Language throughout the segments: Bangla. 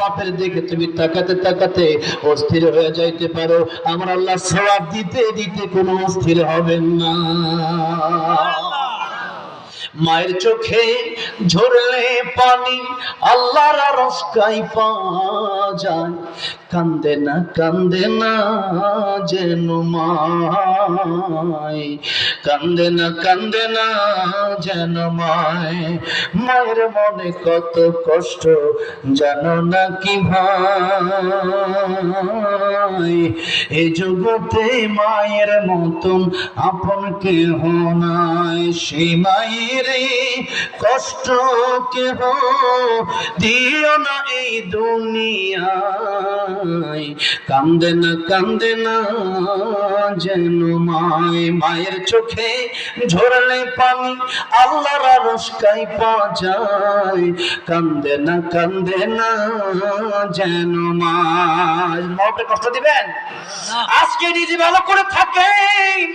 বাপের দিকে তুমি তাকাতে তাকাতে অস্থির হয়ে যাইতে পারো। আমার আল্লাহ সবাব দিতে দিতে কোনো অস্থির হবেন না। মায়ের চোখে ঝরলে পানি, আল্লাহর রসকাই পাওয়া যায়। কান্দে না কান্দে না যেন মায়। কান্দে না কান্দে না যেন মায়। মায়ের মনে কত কষ্ট, জানো না কি ভাই? এ জগতে মায়ের মতন আপন কেহ নাই। সেই মায়ের কষ্ট কেহ দিও না এই দুনিয়ায়। কান্দে না কান্দে না যেন মায়। মায়ের চোখে ঝরলে পানি আল্লাহর রসকাই পাওয়া যায়। কান্দে না কান্দে না যেন মায়। মাকে কষ্ট দিবেন? আজকে নিজে ভালো করে থাকেন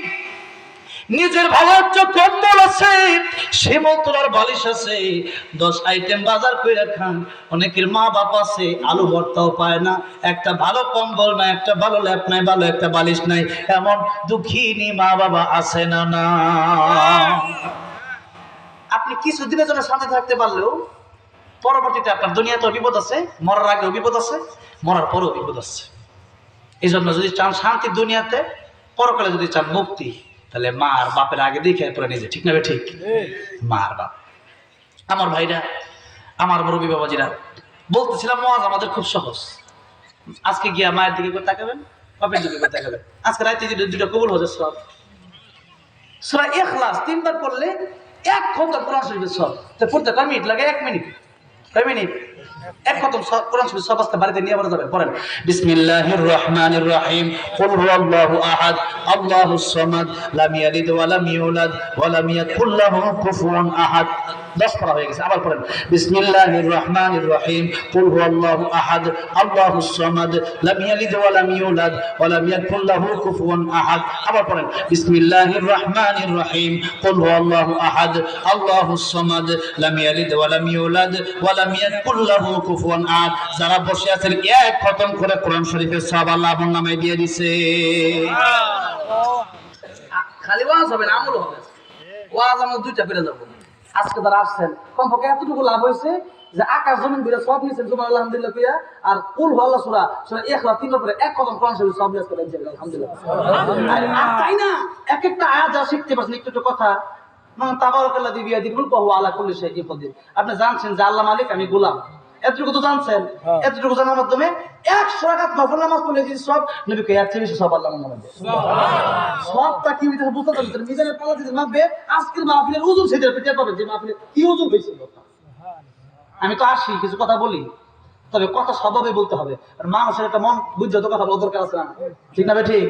নিজের ভালো হচ্ছে কম্বল আছে শিমল তোলার বালিশ আছে। দশ আইটেম বাজার করে খান, অনেকের মা বাপ আছে, আলু ভর্তাও পায় না। একটা ভালো কম্বল নাই, একটা ভালো ল্যাপ নাই, ভালো একটা বালিশ নাই, এমন দুঃখিনী মা বাবা আছে না না। আপনি কিছু দিনের জন্য শান্তি থাকতে পারলেও পরবর্তীতে আপনার দুনিয়াতে বিপদ আছে, মরার আগেও বিপদ আছে, মরার পরেও বিপদ আছে। এই জন্য যদি চান শান্তি দুনিয়াতে, পরকালে যদি চান মুক্তি তাহলে মা আর বাপের আগে দেখে পরে নিজে ঠিক না ঠিক? মা আর বাপ। আমার ভাইরা আমার মুরব্বী বাবাজিরা বলতেছিলাম মহাজ আমাদের খুব সহজ। আজকে গিয়া মায়ের দিকে করে তাকাবেন বাপের দিকে করে তাকাবেন। আজকে রাতে যদি দুটো কবুল হচ্ছে সব। সুরা ইখলাস তিনবার পড়লে এক খতম কোরআন শরীফের সব। তো পড়তে কয় মিনিট লাগে? এক মিনিট। কয় মিনিট? এক খতম সব- কোরআন শরীফ সব আস্তে বাড়িতে নিয়ে যাবেন পড়েন। বিসমিল্লাহির রহমানির রহিম কুল হুয়াল্লাহু আহাদ আল্লাহুস সামাদ, লাম ইয়ালিদ ওয়া লাম ইউলাদ দশ পড়া হয়ে গেছে আবার পড়েন। বিসমিল্লাহির রহমানির রহিম কুল হুয়াল্লাহু আহাদ আল্লাহুস সামাদ লাম ইয়ালিদ ওয়া লাম ইউলাদ ওয়া লাম ইয়াকুল লাহু কুফুয়ান আহাদ আবার পড়েন। বিসমিল্লাহির রহমানির রহিম কুল হুয়াল্লাহু আহাদ আল্লাহুস সামাদ লাম ইয়ালিদ ওয়া লাম ইউলাদ ওয়া লাম ইয়াকুল লাহু কুফুয়ান আহাদ। যারা বসে আছেন এক খতম করে কোরআন শরীফের সব আল্লাহ আপনার নামে দিয়ে দিছে। খালি ওয়াজ হবে না আমল হবে ওয়াজ আমরা দুইটা পেরে যাব আজকে তারা আসছেন। কমপক্ষে এতটুকু লাভ হয়েছে যে আকাশ জমিন বিরে সব নিয়েছেন তোমার আলহামদুলিল্লাহ কুইয়া। আর কুল হল্লা সুরা সুরা এক লাখ তিন লাখ এক কদম কোরআন শরীফ সব নিয়ে আলহামদুলিল্লাহ। তাই না এক একটা আয়াত যা শিখতে পারছেন, একটু একটু কথা। তাবারাকাল্লাহ দিবিয়া দিবুল কহু আলা কুল্লি শাইইন কদির। আপনি জানছেন যে আল্লাহ মালিক, আমি গোলাম। এতটুকু তো জানছেন। এতটুকু জানার মাধ্যমে একশো রাকাত নফল নামাজ পড়লে যদি সব নবীকে এর চেয়ে বেশি সব আল্লাহ মনে দেয় সবটা কি হইতেছে বুঝতে পারবেন মিজানের পালা যদি মাপবে আজকের মাহফিলের ওজন সেদের পেটে পাবে যে মাহফিলে কি ওজন হয়েছিল আমি তো আসি কিছু কথা বলি। তবে কথা স্বভাবে বলতে হবে। আর মানুষের একটা মন বুঝতে তো কথা বলার দরকার আছে না? ঠিক না ঠিক?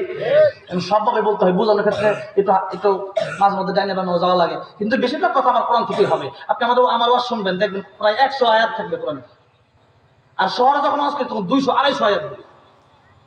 সবভাবে বলতে হয় বোঝানোর ক্ষেত্রে একটু একটু মাঝে মধ্যে ডাইনে বানানো যাওয়া লাগে। কিন্তু বেশিরভাগ কথা আমার কোরআন থেকেই হবে। আপনি আমাদের আমার ওয়াজ শুনবেন দেখবেন প্রায় একশো আয়াত থাকবে কোরআনে। আর শহরে যখন আজকে তখন দুইশো আড়াইশো হবে।